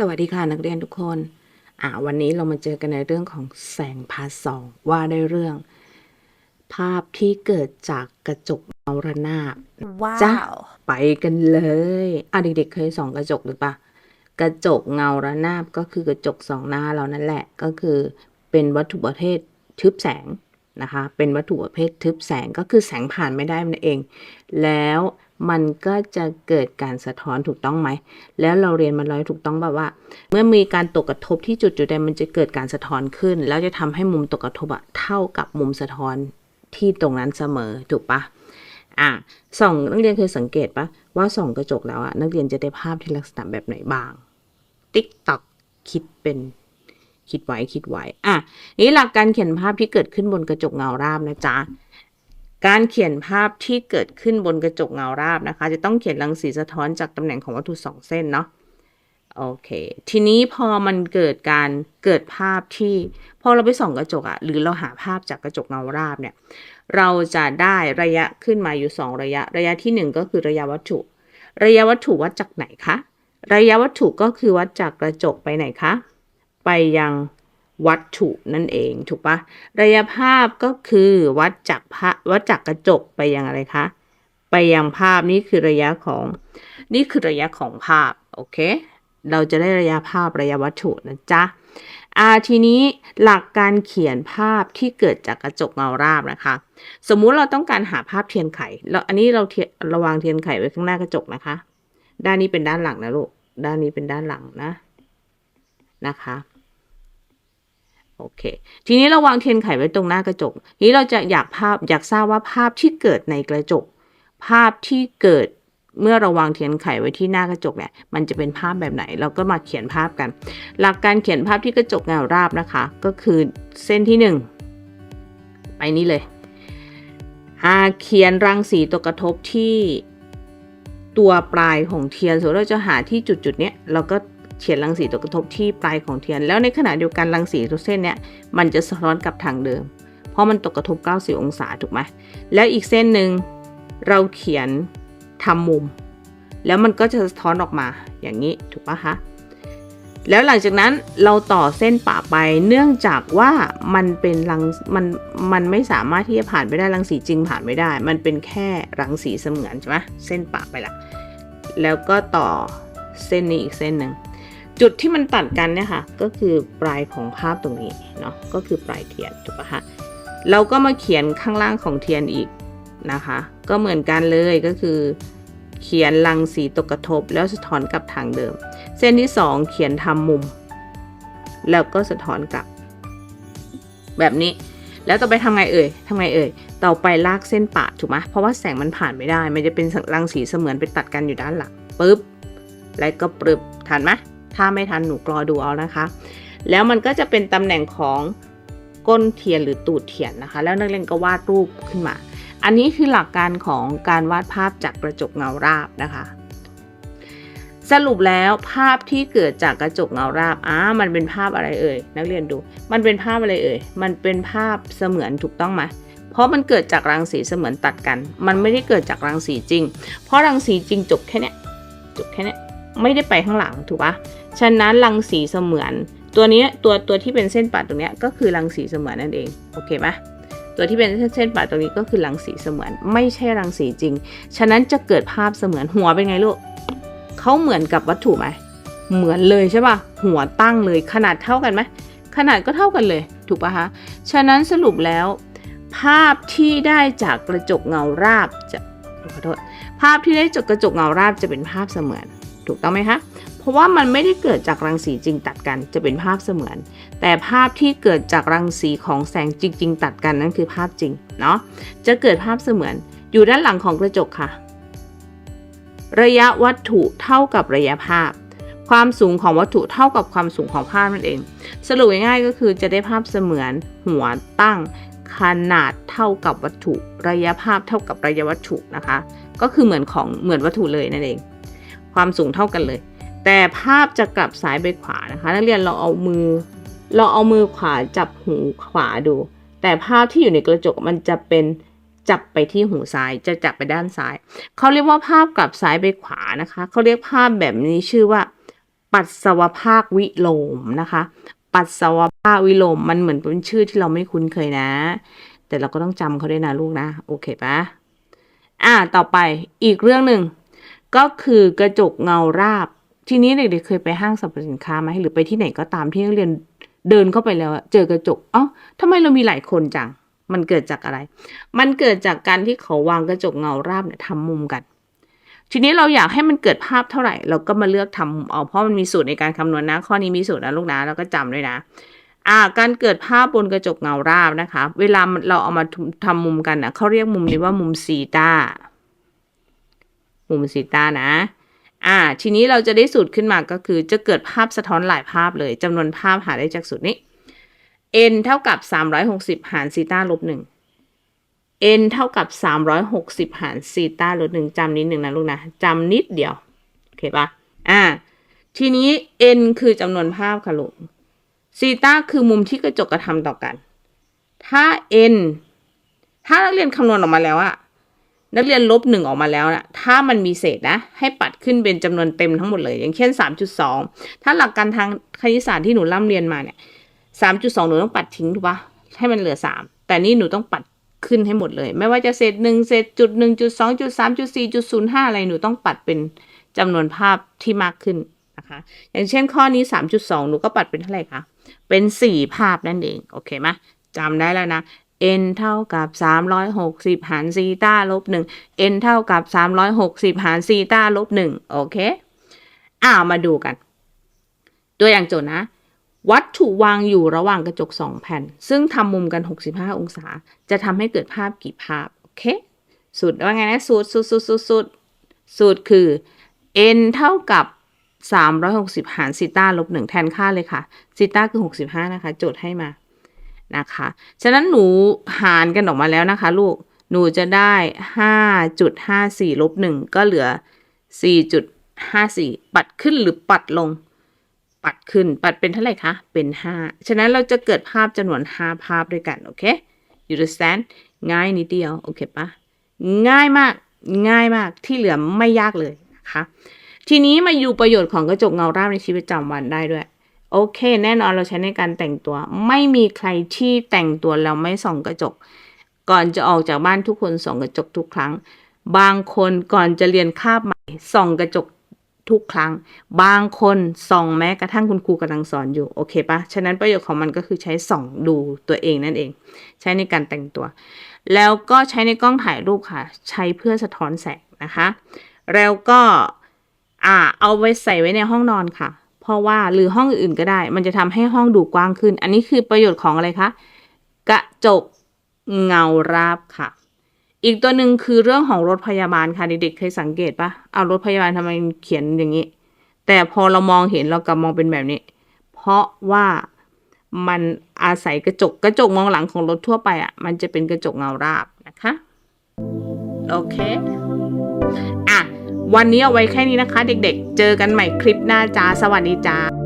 สวัสดีค่ะนักเรียนทุกคน อ่าวันนี้เรามาเจอกันในเรื่องของแสงพาร์ทสองว่าได้เรื่อง ภาพที่เกิดจากกระจกเงาระนาบว้าจ้ะวไปกันเลยอะเด็กๆเคยส่องกระจกหรือปะกระจกเงาระนาบก็คือกระจกสองหน้าเรานั่นแหละ ก็คือเป็นวัตถุประเภททึบแสงนะคะ เป็นวัตถุประเภททึบแสงก็คือแสงผ่านไม่ได้นั่นเอง แล้ว มันก็จะเกิดการสะท้อนถูกต้องไหม แล้วเราเรียนมาแล้วถูกต้องแบบว่า เมื่อมีการตกกระทบที่จุดจุดใดมันจะเกิดการสะท้อนขึ้น แล้วจะทำให้มุมตกกระทบอะเท่ากับมุมสะท้อนที่ตรงนั้นเสมอถูกปะอะส่องนักเรียนเคยสังเกตปะว่าส่องกระจกแล้วอะนักเรียนจะได้ภาพที่ลักษณะแบบไหนบ้าง ติ๊กตอกคิดเป็นคิดไว้คิดไว้อะนี่หลักการเขียนภาพที่เกิดขึ้นบนกระจกเงาราบนะจ๊ะ การเขียนภาพที่เกิดขึ้นบนกระจกเงาราบนะคะ จะต้องเขียนรังสีสะท้อนจากตำแหน่งของวัตถุสองเส้นเนาะโอเค ทีนี้พอมันเกิดการเกิดภาพที่ พอเราไปส่องกระจกอะหรือเราหาภาพจากกระจกเงาราบเนี่ย เราจะได้ระยะขึ้นมาอยู่ 2 ระยะ ระยะที่ 1 ก็คือระยะวัตถุ ระยะวัตถุวัดจากไหนคะ ระยะวัตถุก็คือวัดจากกระจกไปไหนคะ ไปยัง วัตถุนั่นเองถูกปะระยะภาพก็คือวัดจากพะวัดจากกระจกไปยังอะไรคะ ไปยังภาพนี่คือระยะของ นี่คือระยะของภาพโอเค เราจะได้ระยะภาพระยะวัตถุนะจ๊ะอ่าทีนี้หลักการเขียนภาพที่เกิดจากกระจกเงาราบนะคะ สมมุติเราต้องการหาภาพเทียนไขแล้วอันนี้เราเทระวางเทียนไขไว้ข้างหน้ากระจกนะคะ ด้านนี้เป็นด้านหลังนะลูกด้านนี้เป็นด้านหลังนะนะคะ โอเค ทีนี้เราวางเทียนไขไว้ตรงหน้ากระจกทีนี้เราจะอยากภาพอยากทราบว่าภาพที่เกิดในกระจก ภาพที่เกิดเมื่อเราวางเทียนไขไว้ที่หน้ากระจกเนี่ย มันจะเป็นภาพแบบไหน เราก็มาเขียนภาพกัน หลักการเขียนภาพที่กระจกเงาราบนะคะ ก็คือเส้นที่หนึ่งไปนี้เลยอาเขียนรังสีตัวกระทบที่ตัวปลายของเทียนสมมติเราจะหาที่จุดจุดๆเนี้ยเราก็ เขียนรังสีตัวกระทบที่ปลายของเทียน แล้วในขณะเดียวกันรังสีตัวเส้นเนี้ยมันจะสะท้อนกลับทางเดิม เพราะมันตกกระทบ 90 องศาถูกไหมแล้วอีกเส้นหนึ่งเราเขียนทำมุม แล้วมันก็จะสะท้อนออกมาอย่างนี้ถูกปะคะแล้วหลังจากนั้นเราต่อเส้นปะไปเนื่องจากว่ามันเป็นรังมันมันไม่สามารถที่จะผ่านไปได้รังสีจริงผ่านไม่ได้ มันเป็นแค่รังสีเสมือนใช่ไหมเส้นปะไปละแล้วก็ต่อเส้นนี้อีกเส้นหนึ่ง จุดที่มันตัดกันเนี่ยค่ะก็คือปลายของภาพตรงนี้เนาะก็คือปลายเทียนถูกปะคะเราก็มาเขียนข้างล่างของเทียนอีกนะคะ ก็เหมือนกันเลยก็คือเขียนรังสีตกกระทบแล้วสะท้อนกลับทางเดิม เส้นที่ 2 เขียนทำมุม แล้วก็สะท้อนกลับ แบบนี้แล้วต่อไปทำไงเอ่ยทำไงเอ่ยต่อไปลากเส้นปะถูกไหมเพราะว่าแสงมันผ่านไม่ได้ มันจะเป็นรังสีเสมือนไปตัดกันอยู่ด้านหลังปึ๊บแล้วก็ปรึบทันไหม ถ้าไม่ทันหนูกรอดูเอานะคะ แล้วมันก็จะเป็นตำแหน่งของก้นเทียนหรือตูดเทียนนะคะ แล้วนักเรียนก็วาดรูปขึ้นมา อันนี้คือหลักการของการวาดภาพจากกระจกเงาราบนะคะ สรุปแล้วภาพที่เกิดจากกระจกเงาราบอ่ามันเป็นภาพอะไรเอ่ยนักเรียนดู มันเป็นภาพอะไรเอ่ยมันเป็นภาพเสมือนถูกต้องไหมเพราะมันเกิดจากรังสีเสมือนตัดกัน มันไม่ได้เกิดจากรังสีจริง เพราะรังสีจริงจบแค่เนี้ยจบแค่เนี้ย ไม่ได้ไปข้างหลังถูกปะฉะนั้นรังสีเสมือน ตัวนี้ตัวตัวที่เป็นเส้นปัดตรงนี้ก็คือรังสีเสมือนนั่นเองโอเคไหมตัวที่เป็นเส้นปัดตรงนี้ก็คือรังสีเสมือน ไม่ใช่รังสีจริง ฉะนั้นจะเกิดภาพเสมือนหัวเป็นไงลูกเขาเหมือนกับวัตถุไหมเหมือนเลยใช่ปะหัวตั้งเลยขนาดเท่ากันไหมขนาดก็เท่ากันเลยถูกปะคะฉะนั้นสรุปแล้ว ภาพที่ได้จากกระจกเงาราบจะขอโทษภาพที่ได้จากกระจกเงาราบจะเป็นภาพเสมือน ถูกต้องไหมคะเพราะว่ามันไม่ได้เกิดจากรังสีจริงตัดกันจะเป็นภาพเสมือน แต่ภาพที่เกิดจากรังสีของแสงจริง ๆ ตัดกันนั่นคือภาพจริงเนาะจะเกิดภาพเสมือน อยู่ด้านหลังของกระจกค่ะ ระยะวัตถุเท่ากับระยะภาพ ความสูงของวัตถุเท่ากับความสูงของภาพนั่นเอง สรุปง่ายๆก็คือจะได้ภาพเสมือนหัวตั้งขนาดเท่ากับวัตถุ ระยะภาพเท่ากับระยะวัตถุนะคะ ก็คือเหมือนของเหมือนวัตถุเลยนั่นเอง ความสูงเท่ากันเลย แต่ภาพจะกลับซ้ายไปขวานะคะ นักเรียนเราเอามือ เราเอามือขวาจับหูขวาดู แต่ภาพที่อยู่ในกระจกมันจะเป็นจับไปที่หูซ้ายจะจับไปด้านซ้าย เขาเรียกว่าภาพกลับซ้ายไปขวานะคะ เขาเรียกภาพแบบนี้ชื่อว่า ปัสสาวะภาควิโลมนะคะ ปัสสาวะภาควิโลมมันเหมือนเป็นชื่อที่เราไม่คุ้นเคยนะ แต่เราก็ต้องจำเขาด้วยนะลูกนะ โอเคปะอ่า ต่อไปอีกเรื่องหนึ่ง ก็คือกระจกเงาราบ ทีนี้เด็กๆเคยไปห้างสรรพสินค้าไหมหรือไปที่ไหนก็ตามที่นักเรียนเดินเข้าไปแล้วเจอกระจกเอ้าทำไมเรามีหลายคนจัง มันเกิดจากอะไร มันเกิดจากการที่เขาวางกระจกเงาราบเนี่ยทำมุมกัน ทีนี้เราอยากให้มันเกิดภาพเท่าไหร่ เราก็มาเลือกทำมุมเอาเพราะมันมีสูตรในการคำนวณนะ ข้อนี้มีสูตรนะลูกนะแล้วก็จำด้วยนะอ่าการเกิดภาพบนกระจกเงาราบนะคะ เวลาเราเอามาทำมุมกันนะเขาเรียกมุมนี้ว่ามุมซีตา มุมซีตานะ อ่า ทีนี้เราจะได้สูตรขึ้นมาก็คือจะเกิดภาพสะท้อนหลายภาพเลยจำนวนภาพหาได้จากสูตรนี้ n เท่ากับ 360 หารซีตาลบหนึ่ง n เท่ากับ 360 หารซีตาลบหนึ่งจำนิดหนึ่งนะลูกนะจำนิดเดียว โอเคปะอ่า ทีนี้ n คือจำนวนภาพค่ะลูกซีตาคือมุมที่กระจกกระทำต่อกัน ถ้า n ถ้านักเรียนคำนวณออกมาแล้วอะ นักเรียนลบหนึ่งออกมาแล้วนะถ้ามันมีเศษนะ ให้ปัดขึ้นเป็นจำนวนเต็มทั้งหมดเลย อย่างเช่น 3.2 ถ้าหลักการทางคณิตศาสตร์ที่หนูร่ำเรียนมาเนี่ย 3.2 หนูต้องปัดทิ้งถูกปะให้มันเหลือ 3 แต่นี่หนูต้องปัดขึ้นให้หมดเลย ไม่ว่าจะเศษหนึ่งเศษจุดหนึ่งจุดสองจุดสามจุดสี่จุดศูนย์ห้าอะไรหนูต้องปัดเป็นจำนวนภาพที่มากขึ้นนะคะ อย่างเช่นข้อนี้3.2หนูก็ปัดเป็นเท่าไหร่คะ เป็น4ภาพนั่นเอง โอเคไหมจำได้แล้วนะ n เท่ากับ 360 หารซีตาลบ1 n เท่ากับ 360 หารซีตาลบ1โอเคอ่ามาดูกัน ตัวอย่างโจทย์นะ วัตถุวางอยู่ระหว่างกระจก 2 แผ่น ซึ่งทำมุมกัน 65 องศา จะทำให้เกิดภาพกี่ภาพ โอเค สูตรว่าไงนะสูตรสูตรสูตรสูตรสูตรสูตรคือ n เท่ากับ 360 หารซีตาลบ1แทนค่าเลยค่ะซีตาคือ 65 นะคะ โจทย์ให้มา นะคะ ฉะนั้นหนูหารกันออกมาแล้วนะคะ ลูก หนูจะได้5.54ลบ1ก็เหลือ4.54ปัดขึ้นหรือปัดลง ปัดขึ้น ปัดเป็นเท่าไหร่คะ เป็น5ฉะนั้นเราจะเกิดภาพจำนวน5ภาพด้วยกัน โอเค you understand ง่ายนิดเดียว โอเคปะง่ายมาก ง่ายมาก ที่เหลือไม่ยากเลยนะคะ ทีนี้มาอยู่ประโยชน์ของกระจกเงาราบในชีวิตประจำวันได้ด้วย โอเค แน่นอนเราใช้ในการแต่งตัว ไม่มีใครที่แต่งตัวแล้วไม่ส่องกระจก ก่อนจะออกจากบ้านทุกคนส่องกระจกทุกครั้ง บางคนก่อนจะเรียนคาบใหม่ส่องกระจกทุกครั้ง บางคนส่องแม้กระทั่งคุณครูกำลังสอนอยู่โอเคปะฉะนั้นประโยชน์ของมันก็คือใช้ส่องดูตัวเองนั่นเอง ใช้ในการแต่งตัว แล้วก็ใช้ในกล้องถ่ายรูปค่ะ ใช้เพื่อสะท้อนแสงนะคะ แล้วก็อ่าเอาไว้ใส่ไว้ในห้องนอนค่ะ เพราะว่าหรือห้องอื่นๆก็ได้ มันจะทำให้ห้องดูกว้างขึ้น อันนี้คือประโยชน์ของอะไรคะกระจกเงาราบค่ะ อีกตัวหนึ่งคือเรื่องของรถพยาบาลค่ะเด็กๆเคยสังเกตปะเอารถพยาบาลทำไมเขียนอย่างนี้ แต่พอเรามองเห็นเรากลับมองเป็นแบบนี้ เพราะว่ามันอาศัยกระจกกระจกมองหลังของรถทั่วไปอะ มันจะเป็นกระจกเงาราบนะคะ โอเค วันนี้เอาไว้แค่นี้นะคะ เด็กๆ เจอกันใหม่คลิปหน้าจ้าสวัสดีจ้า